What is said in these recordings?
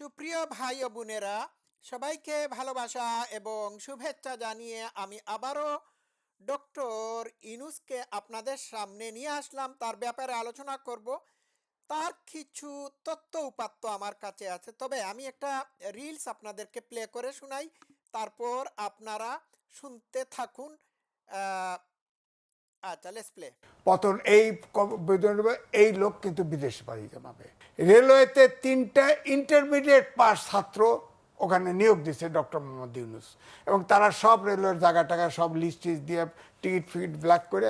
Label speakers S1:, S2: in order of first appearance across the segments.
S1: সুপ্রিয় ভাই ও বোনেরা, সবাইকে ভালোবাসা এবং শুভেচ্ছা জানিয়ে আমি আবারও ডক্টর ইনুসকে আপনাদের সামনে নিয়ে আসলাম। তার ব্যাপারে আলোচনা করব। তার কিছু তথ্য উপাত্ত আমার কাছে আছে। তবে আমি একটা রিলস আপনাদেরকে প্লে করে শোনাই। তারপর আপনারা শুনতে থাকুন। আচ্ছা লেটস প্লে
S2: পতন, এই এই লোক কিন্তু বিদেশ পাড়ি জমাবে। রেলওয়েতে তিনটা ইন্টারমিডিয়েট পাস ছাত্র ওখানে নিয়োগ দিচ্ছে ডক্টর মোহাম্মদ ইউনুস। এবং তারা সব রেলওয়ের জায়গা টাকা সব লিস্ট দিয়ে টিকিট ফিট ব্ল্যাক করে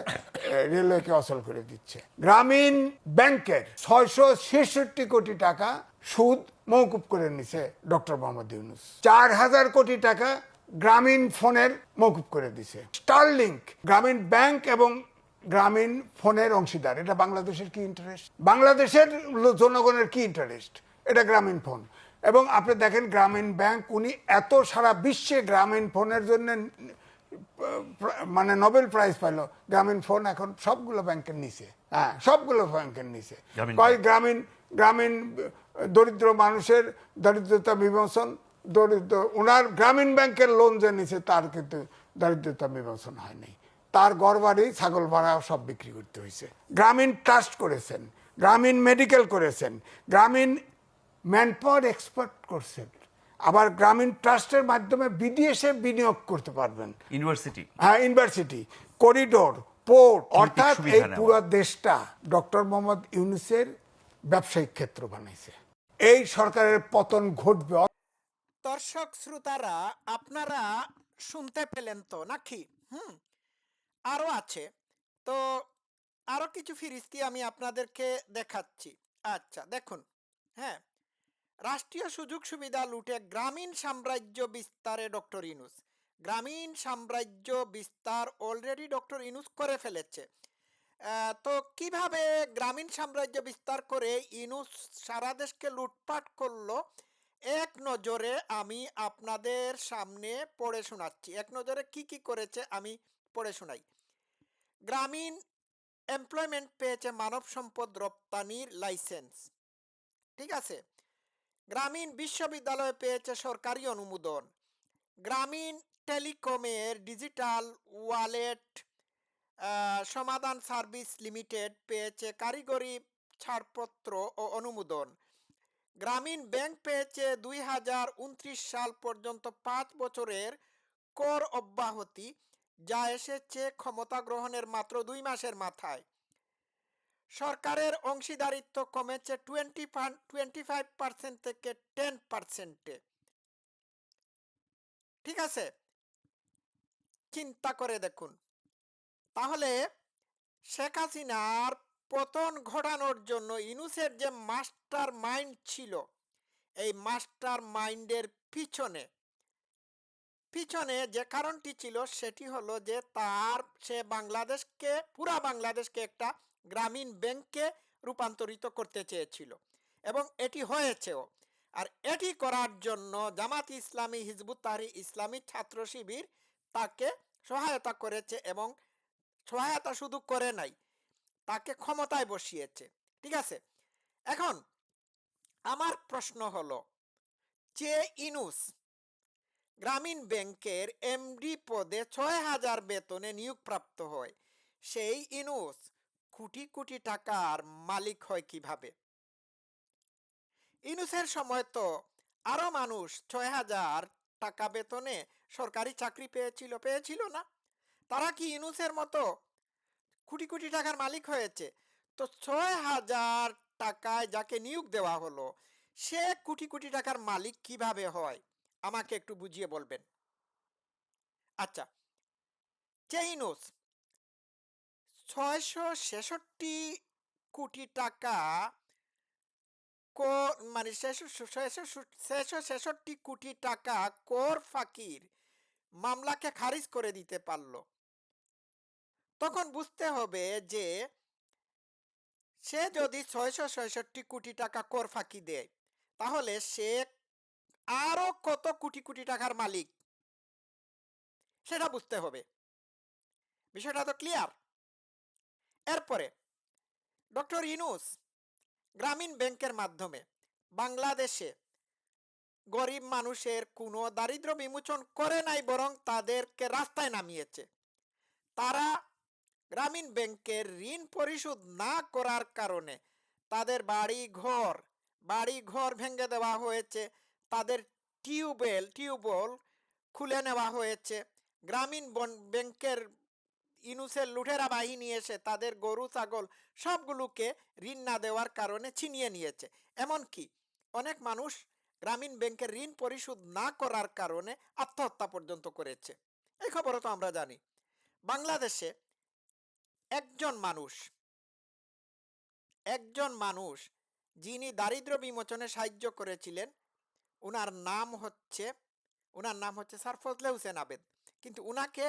S2: রেলওয়েকে অচল করে দিচ্ছে। গ্রামীণ ব্যাংকের ছয়শো ছেষট্টি কোটি টাকা সুদ মৌকুব করে নিছে ডক্টর মোহাম্মদ ইউনুস। চার হাজার কোটি টাকা গ্রামীণ ফোনের মৌকুব করে দিছে। স্টারলিংক গ্রামীণ ব্যাংক এবং গ্রামীণ ফোনের অংশীদার এটা বাংলাদেশের কি ইন্টারেস্ট বাংলাদেশের জনগণের কি ইন্টারেস্ট এটা গ্রামীণ ফোন। এবং আপনি দেখেন গ্রামীণ ব্যাংক উনি এত সারা বিশ্বে গ্রামীণ ফোনের জন্য মানে নোবেল প্রাইজ পাইলো। গ্রামীণ ফোন এখন সবগুলো ব্যাংকের নিচে। হ্যাঁ সবগুলো ব্যাংকের নিচে। কয় গ্রামীণ গ্রামীণ দরিদ্র মানুষের দরিদ্রতা বিমোচন দরিদ্র ওনার গ্রামীণ ব্যাংকের লোন যে নিছে তার কিন্তু দরিদ্রতা বিমোচন হয়নি। তার ঘর বাড়ি ছাগল ভাড়া সব বিক্রি করতে হয়েছে গ্রামীণ ট্রাস্ট করেছেন গ্রামীণ মেডিকেল করেছেন গ্রামীণ ম্যান পাওয়ার এক্সপার্ট করছেন। আবার গ্রামীণ ট্রাস্টের মাধ্যমে বিদেশে বিনিয়োগ করতে পারবেন।
S3: ইউনিভার্সিটি।
S2: হ্যাঁ ইউনিভার্সিটি করিডোর পোর্ট অর্থাৎ এই। পুরো দেশটা ডক্টর মোহাম্মদ ইউনুসের ব্যবসায়িক ক্ষেত্র বানাইছে। এই সরকারের পতন ঘটবে।
S1: দর্শক শ্রোতারা আপনারা শুনতে পেলেন তো নাকি? হুম আরও আছে। তো আরও কিছু ফিরিস্তি আমি আপনাদেরকে দেখাচ্ছি? আচ্ছা দেখুন হ্যাঁ রাষ্ট্রীয় সুযোগ সুবিধা লুটে গ্রামীণ সাম্রাজ্য বিস্তারে ডক্টর ইনুস। গ্রামীণ সাম্রাজ্য বিস্তার অলরেডি ডক্টর ইনুস করে ফেলেছে। তো কীভাবে গ্রামীণ সাম্রাজ্য বিস্তার করে ইনুস সারা দেশকে লুটপাট করল? এক নজরে আমি আপনাদের সামনে পড়ে শোনাচ্ছি। এক নজরে কি কি করেছে আমি পড়ে শোনাই। গ্রামীণ এমপ্লয়মেন্ট পেয়েছে মানব সম্পদ রপ্তানির লাইসেন্স। ঠিক আছে? গ্রামীণ বিশ্ববিদ্যালয় পেয়েছে সরকারি অনুমোদন। Grameen টেলিকমের digital wallet Samadhan service limited পেয়েছে কারিগরি ছাড়পত্র ও অনুমোদন। গ্রামীণ ব্যাংক পেয়েছে দুই হাজার উনত্রিশ সাল পর্যন্ত পাঁচ বছরের কর অব্যাহতি। যা এসেছে ক্ষমতা গ্রহণের মাত্র দুই মাসের মাথায়। সরকারের অংশীদারিত্ব কমেছে টোয়েন্টি টোয়েন্টি ফাইভ পার্সেন্ট থেকে টেন পার্সেন্টে। ঠিক আছে? চিন্তা করে দেখুন। তাহলে শেখ হাসিনার পতন ঘটানোর জন্য ইনুসের যে মাস্টার মাইন্ড ছিল, এই মাস্টার মাইন্ডের পিছনে পিছনে যে কারণটি ছিল সেটি হলো যে তার, সে বাংলাদেশকে, পুরা বাংলাদেশকে একটা গ্রামীণ ব্যাংকে রূপান্তরিত করতে চেয়েছিল এবং এটি হয়েছেও। আর এটি করার জন্য জামাত ইসলামী, হিজবুত তাহরি ইসলামী ছাত্র শিবির তাকে সহায়তা করেছে এবং সহায়তা শুধু করে নাই, তাকে ক্ষমতায় বসিয়েছে। ঠিক আছে? এখন আমার প্রশ্ন হলো, যে ইনুস গ্রামীণ ব্যাংকের এমডি পদে ছয় হাজার বেতনে নিয়োগপ্রাপ্ত হয়। সেই ইনুস কোটি কোটি টাকার মালিক হয় কীভাবে? ইনুসের সময় তো আরও মানুষ ছয় হাজার টাকা বেতনে সরকারি চাকরি পেয়েছিল পেয়েছিল না। তারা কি ইনুসের মতো কোটি কোটি টাকার মালিক হয়েছে? তো ছয় হাজার টাকায় যাকে নিয়োগ দেওয়া হলো, সে কোটি কোটি টাকার মালিক কীভাবে হয়? আমাকে একটু বুঝিয়ে বলবেন। আচ্ছা চেইনুস ছয়শো ছেষট্টি কোটি টাকা কো- মানে ছয়শো ছেষট্টি কোটি টাকা কোর ফাকির মামলাকে খারিজ করে দিতে পারল। তখন বুঝতে হবে যে সে যদি ছয়শো ছয়ষট্টি কোটি টাকা কর ফাঁকি দেয়, তাহলে সে আরও কত কোটি কোটি টাকার মালিক? সেটা বুঝতে হবে। বিষয়টা তো ক্লিয়ার এরপরে, ডক্টর ইনুস গ্রামীণ ব্যাংকের মাধ্যমে বাংলাদেশে গরিব মানুষের কোনো দারিদ্র বিমোচন করে নাই, বরং তাদেরকে রাস্তায় নামিয়েছে। তারা গ্রামীণ ব্যাংকের ঋণ পরিশোধ না করার কারণে তাদের বাড়ি ঘর বাড়ি ঘর ভেঙে দেওয়া হয়েছে। তাদের টিউবওয়েল টিউবওয়েল খুলে নেওয়া হয়েছে। গ্রামীণ ব্যাংকের ইনুসের লুঠেরা বাহিনী এসে তাদের গরু, ছাগল সবগুলোকে ঋণ না দেওয়ার কারণে ছিনিয়ে নিয়েছে। এমনকি অনেক মানুষ গ্রামীণ ব্যাংকের ঋণ পরিশোধ না করার কারণে আত্মহত্যা পর্যন্ত করেছে। এই খবরও তো আমরা জানি। বাংলাদেশে একজন মানুষ একজন মানুষ যিনি দারিদ্র বিমোচনে সাহায্য করেছিলেন উনার নাম হচ্ছে, উনার নাম হচ্ছে স্যার ফজলে হোসেন আবেদ। কিন্তু উনাকে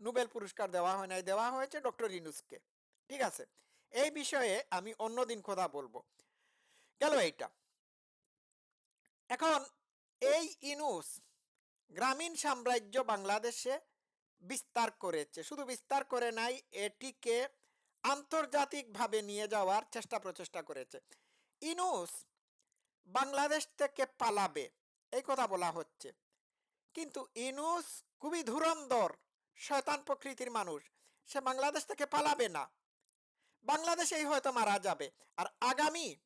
S1: নোবেল পুরস্কার দেওয়া হয় নাই, দেওয়া হয়েছে ডক্টর ইনুসকে ঠিক আছে? এই বিষয়ে আমি অন্যদিন কথা বলব। গেল এইটা। এখন এই ইনুস গ্রামীণ সাম্রাজ্য বাংলাদেশে বিস্তার করেছে। শুধু বিস্তার করে নাই, এটিকে আন্তর্জাতিকভাবে নিয়ে যাওয়ার চেষ্টা প্রচেষ্টা করেছে। ইনুস বাংলাদেশ থেকে পালাবে, এই কথা বলা হচ্ছে। কিন্তু ইনুস খুবই ধুরন্ধর, শয়তান প্রকৃতির মানুষ। সে বাংলাদেশ থেকে পালাবে না। বাংলাদেশেই হয়তো মারা যাবে। আর আগামী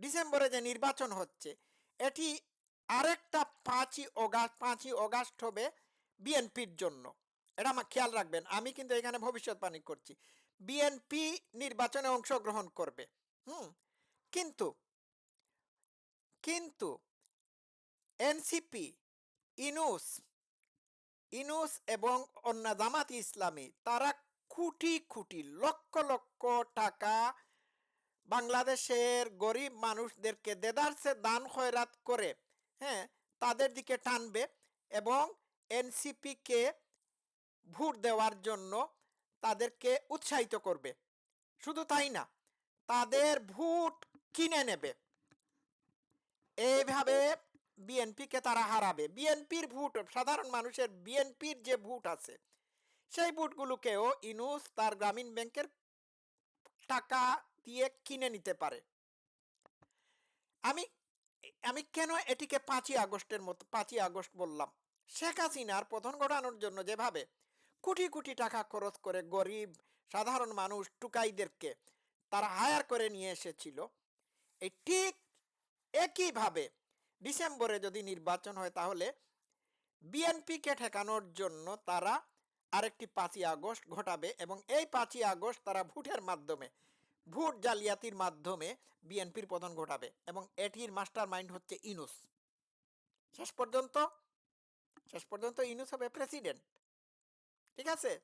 S1: ডিসেম্বরে যে নির্বাচন হচ্ছে, এটি আরেকটা পাঁচই অগাস্ট পাঁচই অগাস্ট হবে বিএনপির জন্য। এটা আমার খেয়াল রাখবেন। আমি কিন্তু এখানে ভবিষ্যৎবাণী করছি। বিএনপি নির্বাচনে অংশগ্রহণ করবে। হুম? কিন্তু কিন্তু এনসিপি, ইনুস ইনুস এবং অন্য জামাত ইসলামী, তারা কোটি কোটি লক্ষ লক্ষ টাকা বাংলাদেশের গরিব মানুষদেরকে দেদারসে দান খয়রাত করে হ্যাঁ তাদের দিকে টানবে এবং এনসিপিকে ভোট দেওয়ার জন্য তাদেরকে উৎসাহিত করবে। শুধু তাই না, তাদের ভোট কিনে নেবে। এইভাবে বিএনপিকে তারা হারাবে। বিএনপির ভোট, সাধারণ মানুষের বিএনপির যে ভোট আছে, সেই ভোটগুলোকেও ইনুস তার গ্রামীণ ব্যাংকের টাকা দিয়ে কিনে নিতে পারে। আমি আমি কেন এটিকে পাঁচই আগস্টের মতো, পাঁচই আগস্ট বললাম? শেখ হাসিনার পতন ঘটানোর জন্য যেভাবে কোটি কোটি টাকা খরচ করে গরিব, সাধারণ মানুষ টুকাইদেরকে তারা হায়ার করে নিয়ে এসেছিল, এই ঠিক একইভাবে ডিসেম্বরে যদি নির্বাচন হয় তাহলে বিএনপিকে ঠেকানোর জন্য তারা আরেকটি পাঁচই আগস্ট ঘটাবে এবং এই পাঁচই আগস্ট তারা ভোটের মাধ্যমে, ভোট জালিয়াতির মাধ্যমে বিএনপির পতন ঘটাবে এবং এটির মাস্টার মাইন্ড হচ্ছে ইনুস। শেষ পর্যন্ত শেষ পর্যন্ত ইনুস হবে প্রেসিডেন্ট। ঠিক আছে?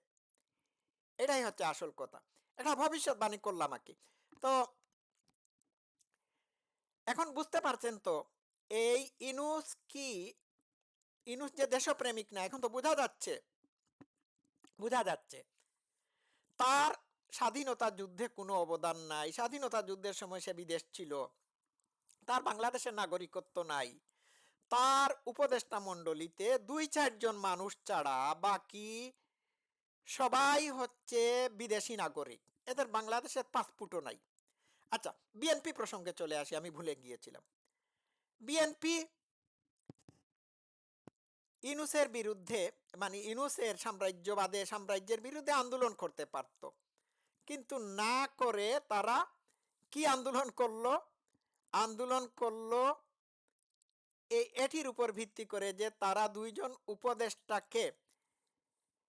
S1: এটাই হচ্ছে আসল কথা। এটা ভবিষ্যৎবাণী করলাম আর কি। তো এখন বুঝতে পারছেন তো, এই ইনুস কি? ইনুস যে দেশপ্রেমিক না, এখন তো বোঝা যাচ্ছে। বোঝা যাচ্ছে। তার স্বাধীনতা যুদ্ধে কোনো অবদান নাই। স্বাধীনতা যুদ্ধের সময় সে বিদেশ ছিল। তার বাংলাদেশের নাগরিকত্ব নাই। তার উপদেষ্টা মণ্ডলীতে দুই চারজন মানুষ ছাড়া বাকি সবাই হচ্ছে বিদেশি নাগরিক। এদের বাংলাদেশের পাসপোর্টও নাই। আচ্ছা বিএনপি প্রসঙ্গে চলে আসি, আমি ভুলে গিয়েছিলাম। বিএনপি ইনুসের বিরুদ্ধে মানে ইনুসের সাম্রাজ্যবাদে, সাম্রাজ্যের বিরুদ্ধে আন্দোলন করতে পারত। কিন্তু না করে তারা কি আন্দোলন করল? আন্দোলন করল এই এটির উপর ভিত্তি করে যে তারা দুইজন উপদেষ্টাকে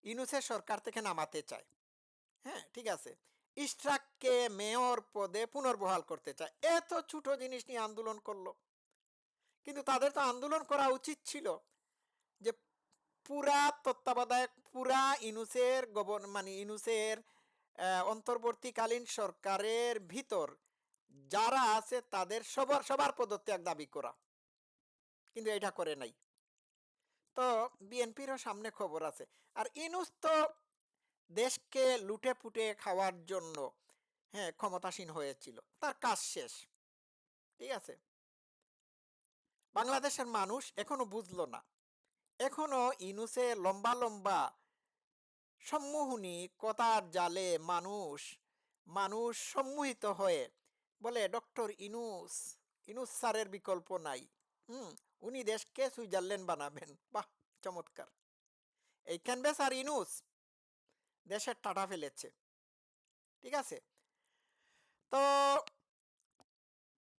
S1: ইনুসের সরকার থেকে নামাতে চায়। হ্যাঁ ঠিক আছে? ইস্ট্রাককে মেয়র পদে পুনর্বহাল করতে চায়। এত ছোট জিনিস নিয়ে আন্দোলন করল। কিন্তু তাদের তো আন্দোলন করা উচিত ছিল যে পুরা তত্ত্বাবধায়ক, পুরা ইনুসের গভর্ন মানে ইনুসের অন্তর্বর্তীকালীন সরকারের ভিতর যারা আছে তাদের সবার সবার পদত্যাগ দাবি করা। কিন্তু এটা করে নাই। তো বিএনপিরও সামনে খবর আছে। আর ইনুস তো দেশকে লুটে পুটে খাওয়ার জন্য হ্যাঁ ক্ষমতাসীন হয়েছিল। তার কাজ শেষ। ঠিক আছে? বাংলাদেশের মানুষ এখনও বুঝলো না। এখনও ইনুসে লম্বা লম্বা সম্মোহনী কথার জালে মানুষ মানুষ সম্মোহিত হয়ে বলে, ডক্টর ইনুস ইনুস স্যারের বিকল্প নাই। হুম, উনি দেশকে সুইজারল্যান্ড বানাবেন। বাহ, চমৎকার। এই ক্যানভেস আর ইনুস দেশের টাটা ফেলেছে। ঠিক আছে? তো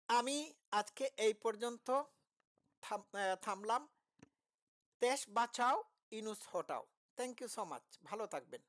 S1: আমি আজকে এই পর্যন্ত থামলাম। দেশ বাঁচাও, ইনুস হটাও। থ্যাংক ইউ সো মাচ ভালো থাকবেন।